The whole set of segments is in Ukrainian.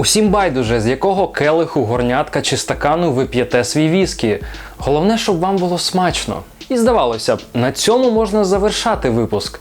Усім байдуже, з якого келиху, горнятка чи стакану ви п'єте свій віскі. Головне, щоб вам було смачно. І здавалося б, на цьому можна завершати випуск.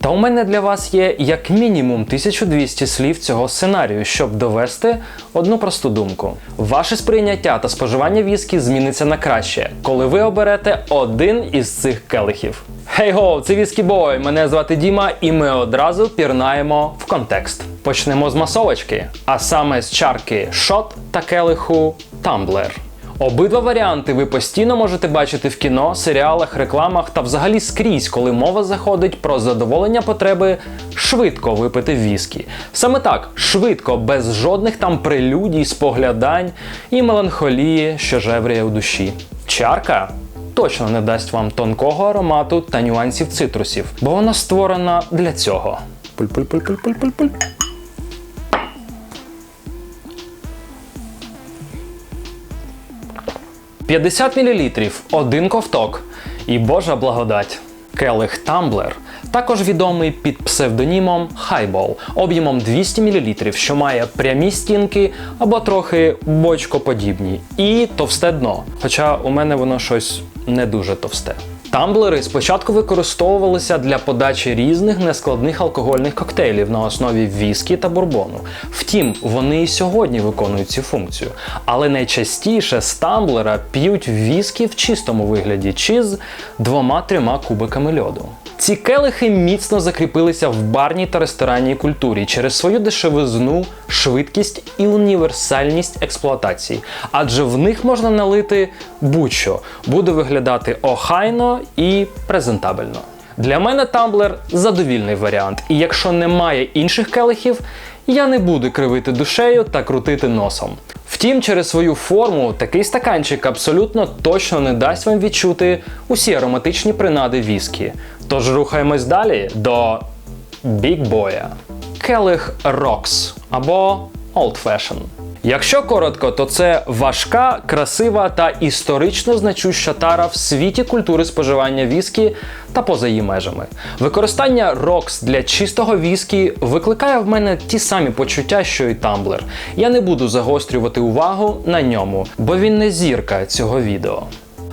Та у мене для вас є як мінімум 1200 слів цього сценарію, щоб довести одну просту думку. Ваше сприйняття та споживання віскі зміниться на краще, коли ви оберете один із цих келихів. Хей го, це Віскі Бой, мене звати Діма, і ми одразу пірнаємо в контекст. Почнемо з масовочки, а саме з чарки шот та келиху Тамблер. Обидва варіанти ви постійно можете бачити в кіно, серіалах, рекламах та взагалі скрізь, коли мова заходить про задоволення потреби швидко випити віскі. Саме так, швидко, без жодних там прелюдій, споглядань і меланхолії, що жевріє у душі. Чарка точно не дасть вам тонкого аромату та нюансів цитрусів, бо вона створена для цього. Пуль-пуль-пуль-пуль-пуль-пуль. 50 мл, один ковток і Божа благодать. Келих Тамблер, також відомий під псевдонімом Highball, об'ємом 200 мл, що має прямі стінки або трохи бочкоподібні, і товсте дно. Хоча у мене воно щось не дуже товсте. Тамблери спочатку використовувалися для подачі різних нескладних алкогольних коктейлів на основі віскі та бурбону. Втім, вони і сьогодні виконують цю функцію. Але найчастіше з тамблера п'ють віскі в чистому вигляді чи з двома-трьома кубиками льоду. Ці келихи міцно закріпилися в барній та ресторанній культурі через свою дешевизну, швидкість і універсальність експлуатації, адже в них можна налити будь-що, буде виглядати охайно і презентабельно. Для мене тамблер задовільний варіант, і якщо немає інших келихів, я не буду кривити душею та крутити носом. Втім, через свою форму такий стаканчик абсолютно точно не дасть вам відчути усі ароматичні принади віскі. Тож рухаємось далі до бікбоя. Келих Рокс або Old Fashion. Якщо коротко, то це важка, красива та історично значуща тара в світі культури споживання віскі та поза її межами. Використання рокс для чистого віскі викликає в мене ті самі почуття, що й тамблер. Я не буду загострювати увагу на ньому, бо він не зірка цього відео.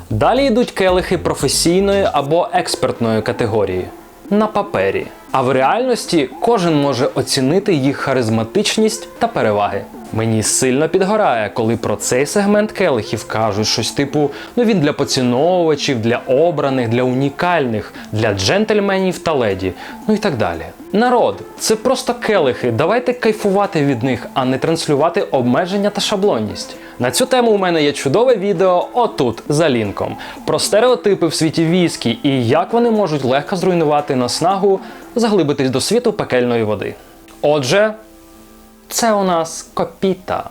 Далі йдуть келихи професійної або експертної категорії на папері. А в реальності кожен може оцінити їх харизматичність та переваги. Мені сильно підгорає, коли про цей сегмент келихів кажуть щось типу: ну він для поціновувачів, для обраних, для унікальних, для джентльменів та леді, ну і так далі. Народ, це просто келихи. Давайте кайфувати від них, а не транслювати обмеження та шаблонність. На цю тему у мене є чудове відео отут за лінком про стереотипи в світі віскі і як вони можуть легко зруйнувати наснагу, заглибитись до світу пекельної води. Отже, це у нас копіта.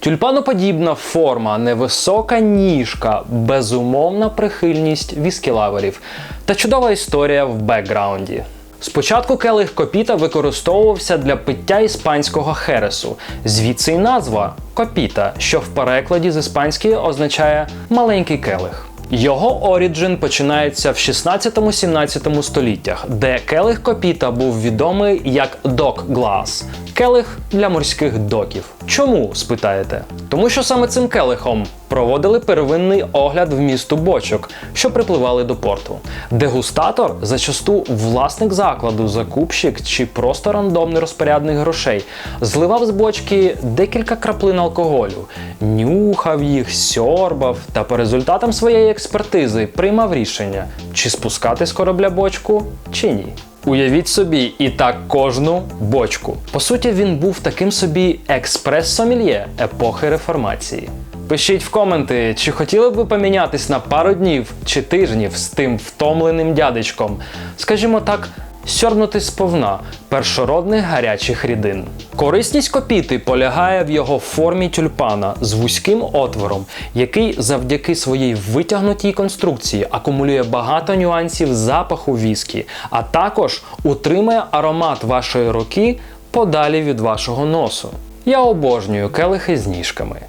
Тюльпаноподібна форма, невисока ніжка, безумовна прихильність віскілаверів та чудова історія в бекграунді. Спочатку келих копіта використовувався для пиття іспанського хересу, звідси й назва копіта, що в перекладі з іспанської означає маленький келих. Його оріджин починається в 16-17 століттях, де келих копіта був відомий як док глас келих для морських доків. Чому спитаєте? Тому що саме цим келихом проводили первинний огляд в місту бочок, що припливали до порту. Дегустатор зачасту власник закладу, закупщик чи просто рандомний розпорядник грошей, зливав з бочки декілька краплин алкоголю, нюхав їх, сьорбав та по результатам своєї експертизи приймав рішення, чи спускати з корабля бочку, чи ні. Уявіть собі, і так кожну бочку. По суті, він був таким собі експрес-сомельє епохи реформації. Пишіть в коменти, чи хотіли б ви помінятись на пару днів чи тижнів з тим втомленим дядечком. Скажімо так, сьорбнути сповна першородних гарячих рідин. Корисність копіти полягає в його формі тюльпана з вузьким отвором, який завдяки своїй витягнутій конструкції акумулює багато нюансів запаху віскі, а також утримує аромат вашої руки подалі від вашого носу. Я обожнюю келихи з ніжками.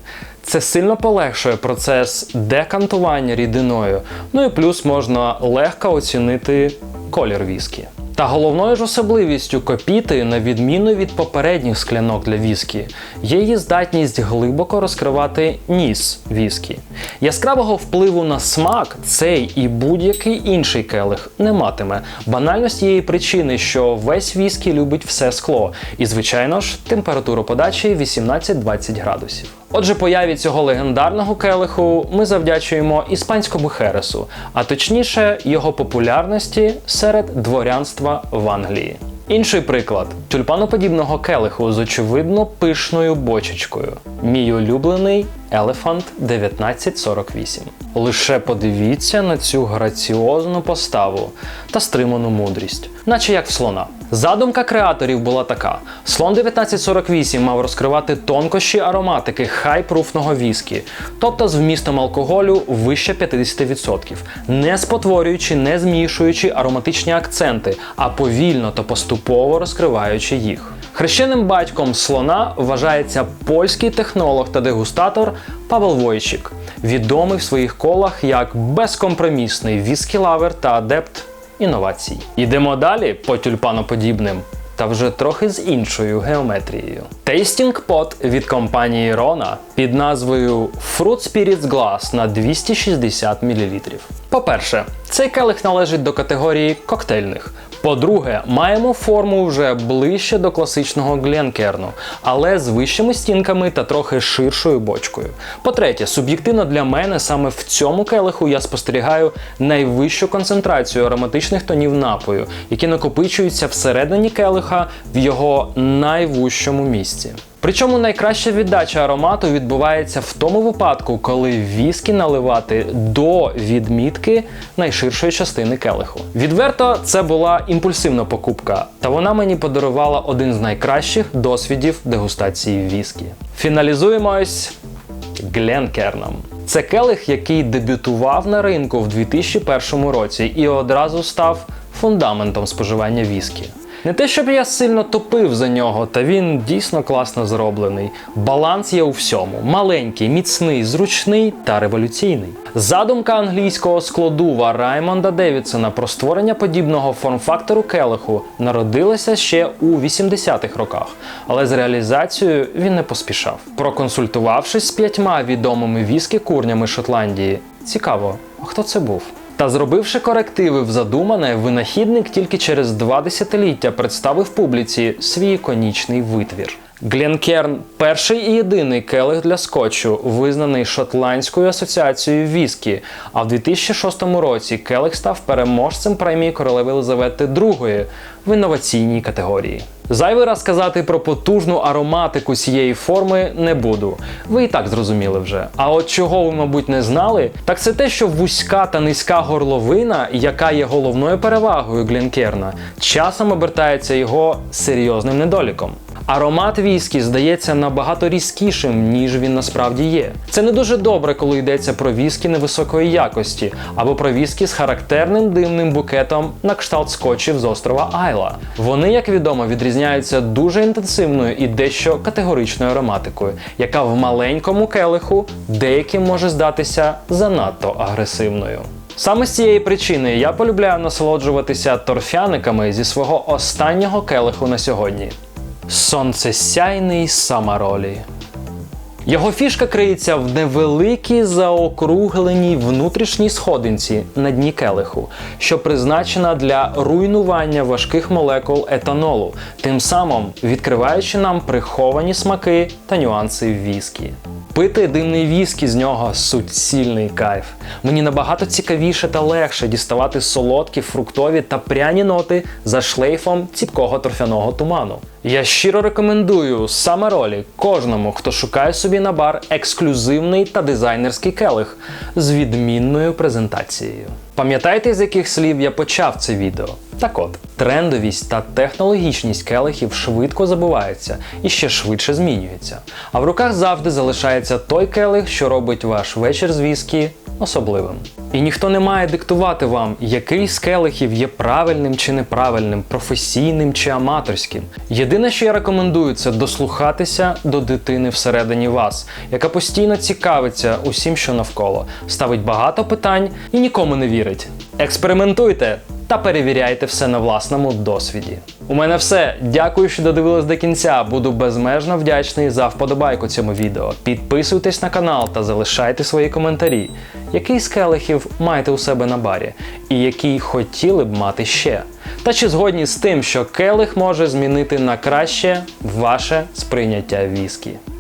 Це сильно полегшує процес декантування рідиною, ну і плюс можна легко оцінити колір віскі. Та головною ж особливістю копіти, на відміну від попередніх склянок для віскі, є її здатність глибоко розкривати ніс віскі. Яскравого впливу на смак цей і будь-який інший келих не матиме. Банально з тієї причини, що весь віскі любить все скло, і, звичайно ж, температуру подачі 18-20 градусів. Отже, появі цього легендарного келиху ми завдячуємо іспанському хересу, а точніше його популярності серед дворянства в Англії. Інший приклад тюльпаноподібного келиху з очевидно пишною бочечкою. Мій улюблений Elephant 1948. Лише подивіться на цю граціозну поставу та стриману мудрість, наче як в слона. Задумка креаторів була така: слон 1948 мав розкривати тонкощі ароматики хай-пруфного віскі, тобто з вмістом алкоголю вище 50%, не спотворюючи, не змішуючи ароматичні акценти, а повільно та поступово розкриваючи їх. Хрещеним батьком слона вважається польський технолог та дегустатор Павел Войчик, відомий в своїх колах як безкомпромісний віскі-лавер та адепт інновацій. Йдемо далі по тюльпаноподібним. Та вже трохи з іншою геометрією. Тейстінг пот від компанії Rona під назвою Fruit Spirits Glass на 260 мл. По-перше, цей келих належить до категорії коктейльних. По-друге, маємо форму вже ближче до класичного Гленкерну, але з вищими стінками та трохи ширшою бочкою. По-третє, суб'єктивно для мене саме в цьому келиху я спостерігаю найвищу концентрацію ароматичних тонів напою, які накопичуються всередині келиха в його найвужчому місці. Причому найкраща віддача аромату відбувається в тому випадку, коли віскі наливати до відмітки найширшої частини келиху. Відверто, це була імпульсивна покупка, та вона мені подарувала один з найкращих досвідів дегустації віскі. Фіналізуємо ось Гленкерном. Це келих, який дебютував на ринку в 2001 році і одразу став фундаментом споживання віскі. Не те, щоб я сильно топив за нього, та він дійсно класно зроблений. Баланс є у всьому: маленький, міцний, зручний та революційний. Задумка англійського складува Раймонда Девідсона про створення подібного форм-фактору келиху народилася ще у 80-х роках, але з реалізацією він не поспішав. Проконсультувавшись з п'ятьма відомими віскі курнями Шотландії, цікаво, хто це був? Та зробивши корективи в задумане, винахідник тільки через два десятиліття представив публіці свій іконічний витвір. Гленкерн перший і єдиний келих для скотчу, визнаний Шотландською асоціацією віскі. А в 2006 році келих став переможцем премії королеви Елизавети II в інноваційній категорії. Зайвий раз сказати про потужну ароматику цієї форми не буду. Ви і так зрозуміли вже. А от чого ви, мабуть, не знали, так це те, що вузька та низька горловина, яка є головною перевагою Глінкерна, часом обертається його серйозним недоліком. Аромат віскі здається набагато різкішим, ніж він насправді є. Це не дуже добре, коли йдеться про віскі невисокої якості, або про віскі з характерним димним букетом на кшталт скотчів з острова Айла. Вони, як відомо, відрізняються дуже інтенсивною і дещо категоричною ароматикою, яка в маленькому келиху деяким може здатися занадто агресивною. Саме з цієї причини я полюбляю насолоджуватися торфяниками зі свого останнього келиху на сьогодні. Сонцесяйний Самаролі. Його фішка криється в невеликій заокругленій внутрішній сходинці на дні келиху, що призначена для руйнування важких молекул етанолу, тим самим відкриваючи нам приховані смаки та нюанси віскі. Пити димний віскі з нього суцільний кайф. Мені набагато цікавіше та легше діставати солодкі, фруктові та пряні ноти за шлейфом ціпкого торфяного туману. Я щиро рекомендую саме ролі кожному, хто шукає собі на бар ексклюзивний та дизайнерський келих з відмінною презентацією. Пам'ятаєте, з яких слів я почав це відео? Так от, трендовість та технологічність келихів швидко забуваються і ще швидше змінюються. А в руках завжди залишається той келих, що робить ваш вечір з віскі особливим. І ніхто не має диктувати вам, який з келихів є правильним чи неправильним, професійним чи аматорським. Єдине, що я рекомендую, це дослухатися до дитини всередині вас, яка постійно цікавиться усім, що навколо, ставить багато питань і нікому не вірить. Експериментуйте! Та перевіряйте все на власному досвіді. У мене все. Дякую, що додивились до кінця. Буду безмежно вдячний за вподобайку цьому відео. Підписуйтесь на канал та залишайте свої коментарі. Який з келихів маєте у себе на барі, і який хотіли б мати ще? Та чи згодні з тим, що келих може змінити на краще ваше сприйняття віскі?